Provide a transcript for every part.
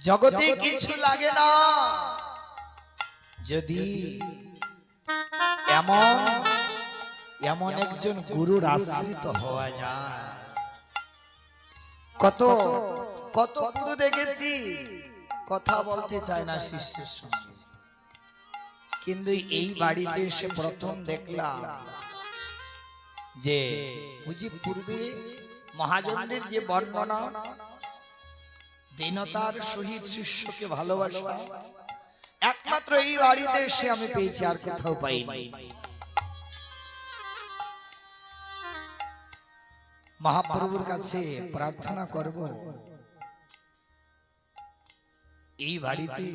জগতে কিছু লাগে না। যদি এমন এমন একজন গুরুর আশ্রিত হওয়া যায়। কত কত গুরু দেখেছি কথা বলতে চায় না শিষ্যের সঙ্গে। কিন্তু এই বাড়িতে এসে প্রথম দেখলাম যে বুঝি পূর্বে মহাজনদের যে বর্ণনা দীনতার সহিত শিষ্যকে ভালোবাসা। একমাত্র এই বাড়িতে এসে আমি পেয়েছি আর কোথাও পাইনি। মহাপ্রভুর কাছে প্রার্থনা করব এই বাড়িতে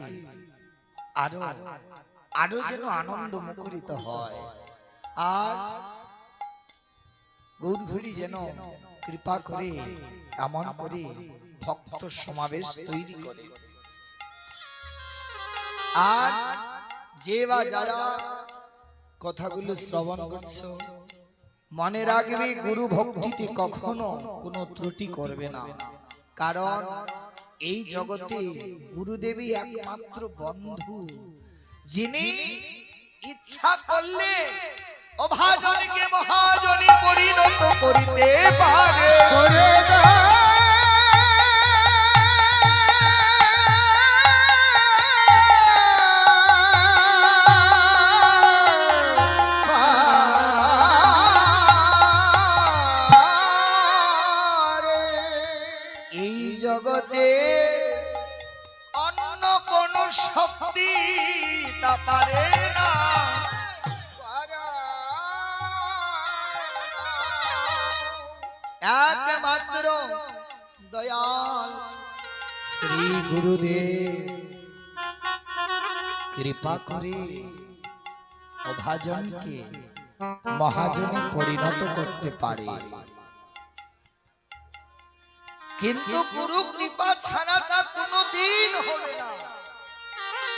আরও আরও যেন আনন্দ মুখরিত হয়। আর গৌরভুড়ি যেন কৃপা করে এমন করে ভক্ত সমাবেশ তৈরি করে। আর যে বা যারা কথাগুলো শ্রবণ করছ, মনে রাখবে গুরু ভক্তিতে কখনো কোনো ত্রুটি করবে না। কারণ এই জগতে গুরুদেবী একমাত্র বন্ধু, যিনি ইচ্ছা করলে অভাজনকে মহাজনী পরিণত করিতে পারে। শ্রী গুরুদেব কৃপা পরিণত করতে পারে কিন্তু গুরু কৃপা ছাড়া তা কোনোদিন হবে না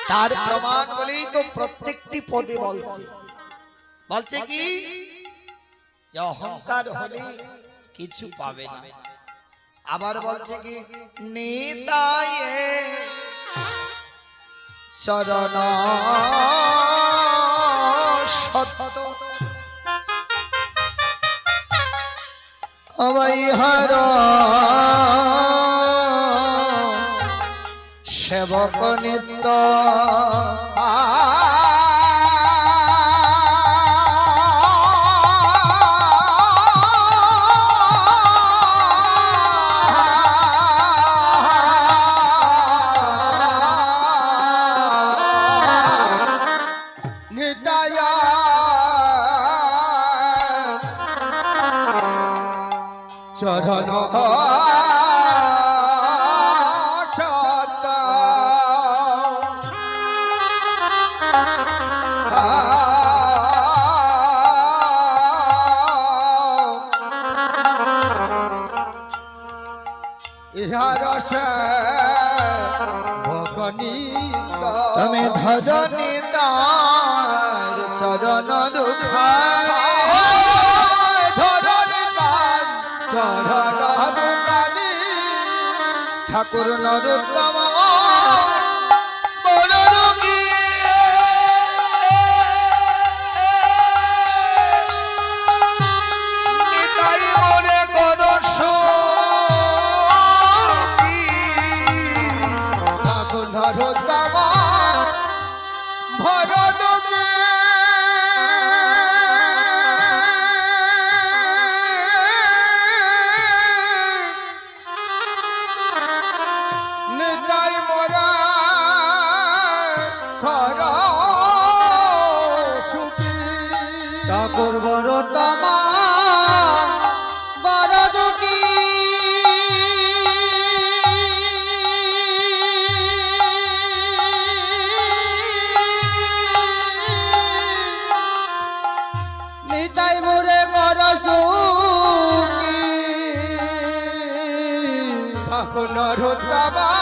তার প্রমাণ বলেই তো প্রত্যেকটি পদে বলছে বলছে কি অহংকার হলে কিছু পাবে না আবার বলছে কি নিতায়ে চরণ সত্য। অবৈহর সেবক নিত্য নিতায়া চরণ ইহার তুমি ধরনি তার চরণ দুখারে ঠাকুর নরোত্তম ঠাকুর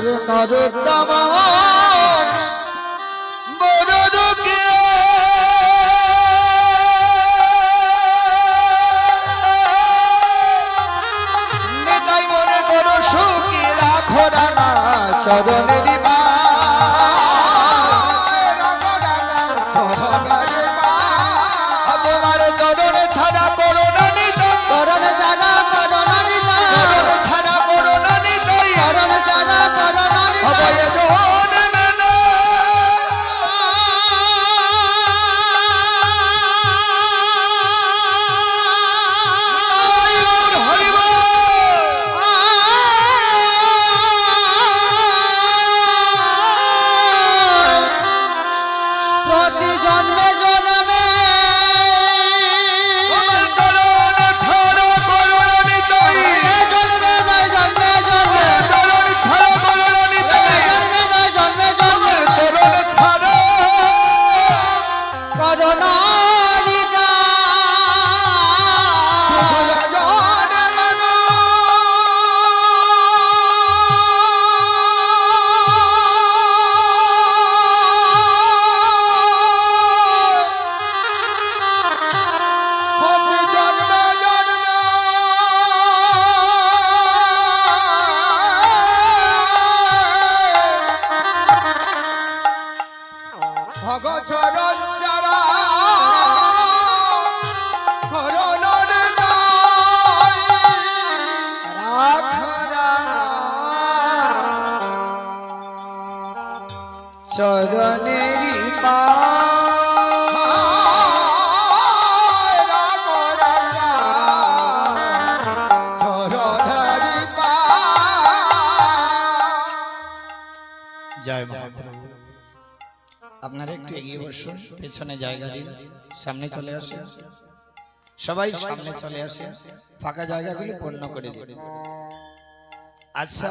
ঠাকুর নরোত্তম বড় দুঃখে নিতাই মনে করো সুখী রাখো রানা চরণের বসুন পেছনে জায়গা দিন, সামনে চলে আসেন সবাই সামনে চলে আসেন ফাঁকা জায়গাগুলি পূর্ণ করে দিন। আচ্ছা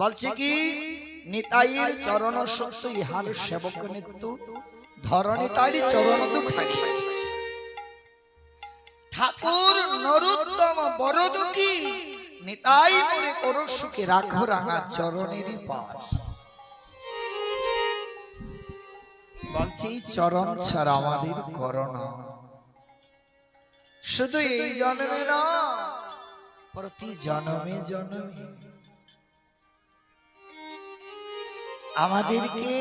বলছি কি নিতাইয়ের চরণ সত্য ইহার সেবক নিত্য ধরণী তারি চরণ দুখানি। ঠাকুর নরোত্তম বড় দুঃখী নিতাই মরে করো সুখে রাখো রাঙা চরণেরই পাশ। বলছি চরণ ছাড়া আমাদের করোনা। শুধু এই জন্মে না প্রতি জন্মে জন্মে আমাদেরকে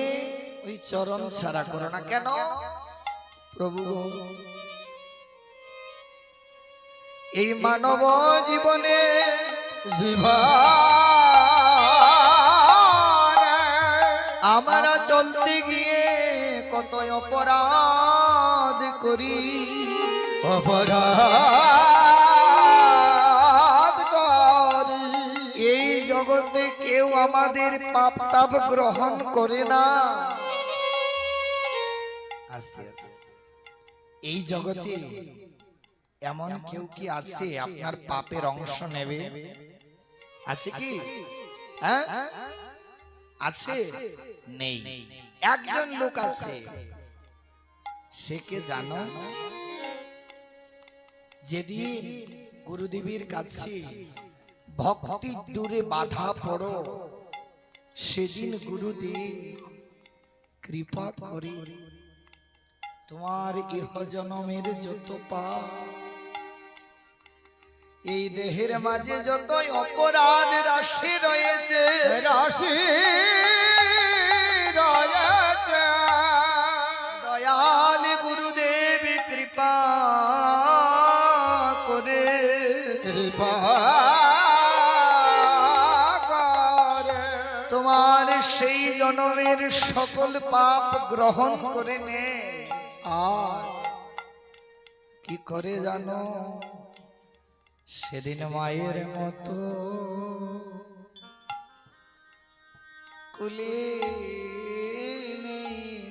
ওই চরণ ছাড়া করো না কেন? প্রভু এই মানব জীবনে জীবন আমরা চলতে গিয়ে কত অপরাধ করি? অপরাধ করি। এই জগতে কেউ আমাদের পাপ তাপ গ্রহণ করে না। এই জগতে এমন কেউ কি আছে? আপনার পাপের অংশ নেবে? আছে কি? হ্যাঁ? আছে? নেই। একজন লোক আছে। সে কে জানো? যেদিন গুরুদেবের কাছে ভক্তি দূরে বাধা পড়ো সেদিন গুরুদেব কৃপা করে তোমার ইহ জনমের যত পা এই দেহের মাঝে যতই অপরাধ রাশি রয়েছে। রাশি জনমের সকল পাপ গ্রহণ করে নে আর কি করে জানো সেদিন মায়ের মতো কুলে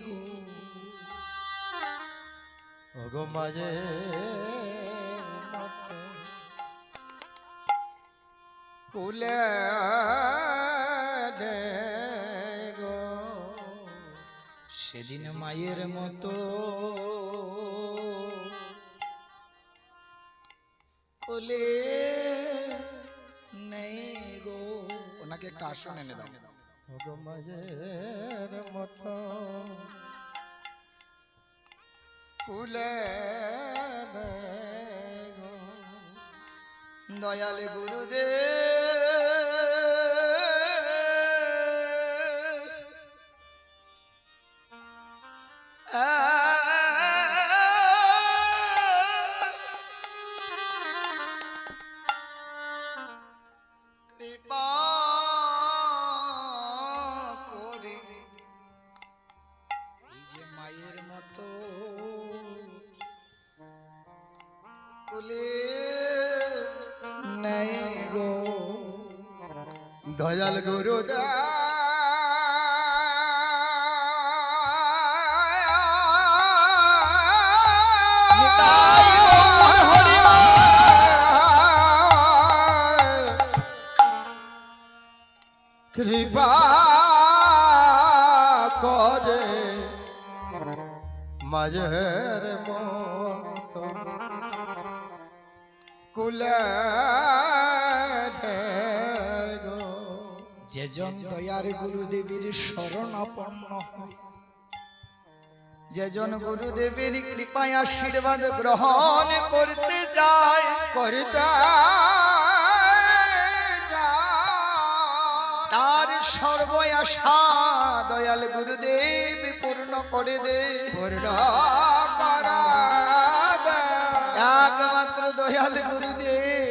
গো। মতো কুলে সেদিন মায়ের মতো। কোলে নেই গো। ওনাকে একটা আসন এনে দাও। ওগো মায়ের মতো। গো। দয়াল গুরুদেব কৃপা করে মাঝের মতো কুলে যেজন দয়ার গুরুদেবীর শরণাপন্ন যেজন গুরুদেবের কৃপায় আশীর্বাদ গ্রহণ করতে যায়, করিতে তার সর্ব আশা দয়াল গুরুদেব পূর্ণ করে দে, পূর্ণ করা একমাত্র দয়াল গুরুদেব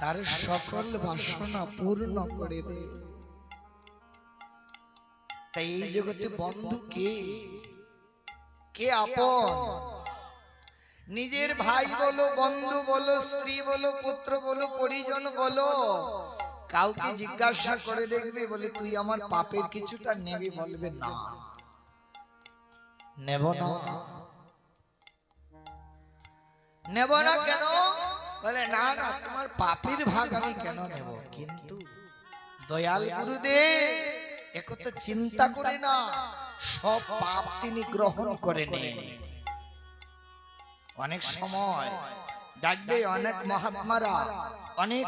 তার সকল বাসনা পূর্ণ করে দে। তাই এই জগতে বন্ধু কে? কে আপন? নিজের ভাই বলো, বন্ধু বলো, স্ত্রী বলো, পুত্র বলো, পরিজন বলো, কাউকে জিজ্ঞাসা করে দেখবে বলে তুই আমার পাপের কিছুটা নেবে বলবে না। নেব না। নেব না কেন? বলে, না না, তোমার পাপের ভাগ আমি কেন নেব? কিন্তু দয়াল গুরুদেব একথা চিন্তা করে না, সব পাপ তিনি গ্রহণ করে নে অনেক সময় ডাকবে অনেক মহাত্মারা, অনেক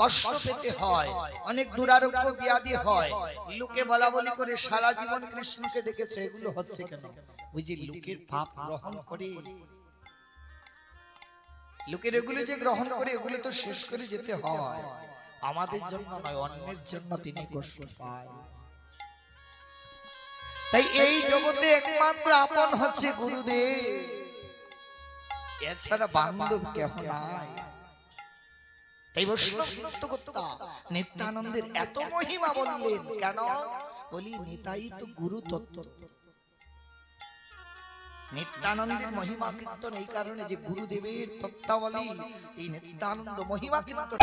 কষ্ট পেতে হয়, অনেক দুরারোগ্য ব্যাধি হয়। লোকে বলা বলি করে, সারা জীবন কৃষ্ণকে দেখেছে, এগুলো হচ্ছে কেন? ওই যে লোকের পাপ গ্রহণ করে লোকের এগুলো যে গ্রহণ করে, এগুলো তো শেষ করে যেতে হয়। আমাদের জন্য নয়, অন্যের জন্য তিনি কষ্ট পায়। তাই এই জগতে একমাত্র আপন হচ্ছে গুরুদেব। এছাড়া বান্ধব কেহ নাই। তাই বৈষ্ণব তীর্থকর্তা নিত্যানন্দের এত মহিমা বললেন, কেন? বলি, নিতাই তো গুরু তত্ত্ব নিত্যানন্দের মহিমা কীর্তন এই কারণে যে গুরুদেবের তত্ত্বাবলী এই নিত্যানন্দ মহিমা কীর্তন।